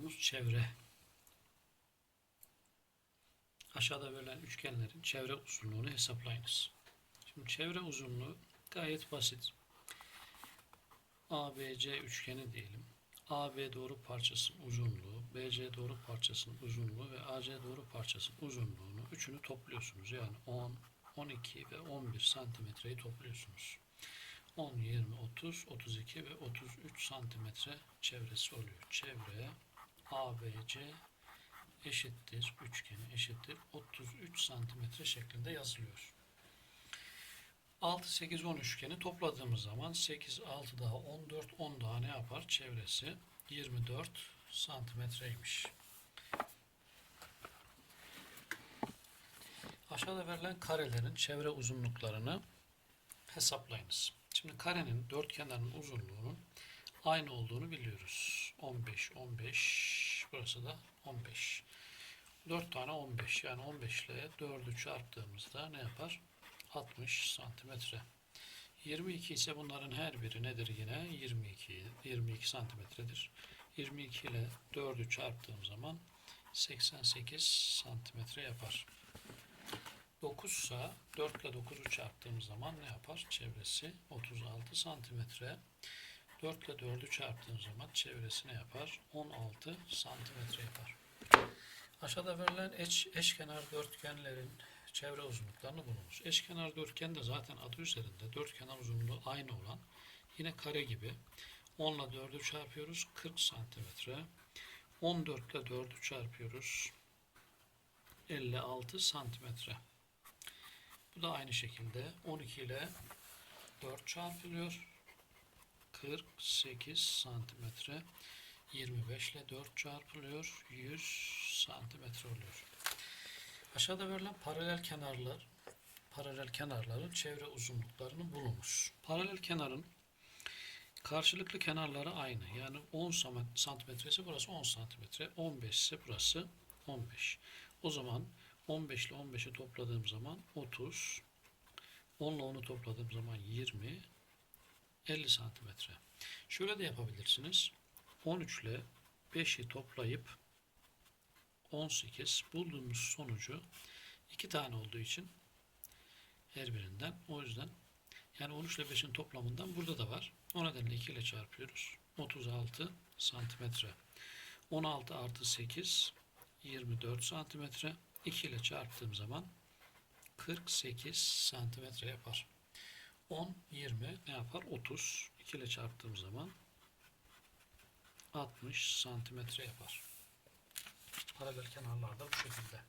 konumuz çevre. Aşağıda verilen üçgenlerin çevre uzunluğunu hesaplayınız. Şimdi çevre uzunluğu gayet basit. ABC üçgeni diyelim. AB doğru parçasının uzunluğu, BC doğru parçasının uzunluğu ve AC doğru parçasının uzunluğunu üçünü topluyorsunuz. Yani 10, 12 ve 11 santimetreyi topluyorsunuz. 10, 20, 30, 32 ve 33 santimetre çevresi oluyor. Çevre ABC eşittir üçgeni eşittir 33 santimetre şeklinde yazılıyor. 6, 8, 10 üçgeni topladığımız zaman 8, 6 daha 14, 10 daha ne yapar? Çevresi 24 santimetreymiş. Aşağıda verilen karelerin çevre uzunluklarını hesaplayınız. Şimdi karenin dört kenarının uzunluğunun aynı olduğunu biliyoruz. 15, 15, burası da 15. 4 tane 15 yani 15 ile 4'ü çarptığımızda ne yapar? 60 santimetre. 22 ise bunların her biri nedir yine? 22, 22 santimetredir. 22 ile 4'ü çarptığım zaman 88 santimetre yapar. 9 ise 4 ile 9'u çarptığımız zaman ne yapar? Çevresi 36 santimetre. 4 ile 4'ü çarptığım zaman çevresi ne yapar? 16 santimetre yapar. Aşağıda verilen eş, eşkenar dörtgenlerin çevre uzunluklarını bulunuz. Eşkenar dörtgen de zaten adı üzerinde dörtkenar uzunluğu aynı olan yine kare gibi 10 ile 4'ü çarpıyoruz 40 santimetre. 14 ile 4'ü çarpıyoruz 56 santimetre. Bu da aynı şekilde 12 ile 4 çarpılıyor. 48 santimetre. 25 ile 4 çarpılıyor. 100 santimetre oluyor. Aşağıda verilen paralel kenarlar paralel kenarların çevre uzunluklarını bulunuz. Paralel kenarın karşılıklı kenarları aynı. Yani 10 santimetresi burası 10 santimetre. 15 ise burası 15. O zaman 15 ile 15'i topladığım zaman 30. 10 ile 10'u topladığım zaman 20. 50 santimetre. Şöyle de yapabilirsiniz. 13 ile 5'i toplayıp 18 bulduğumuz sonucu iki tane olduğu için her birinden o yüzden yani 13 ile 5'in toplamından burada da var. O nedenle 2 ile çarpıyoruz. 36 santimetre. 16 artı 8 24 santimetre. 2 ile çarptığım zaman 48 santimetre yapar. 10, 20 ne yapar? 30. 2 ile çarptığım zaman 60 santimetre yapar. Paralel kenarlarda bu şekilde.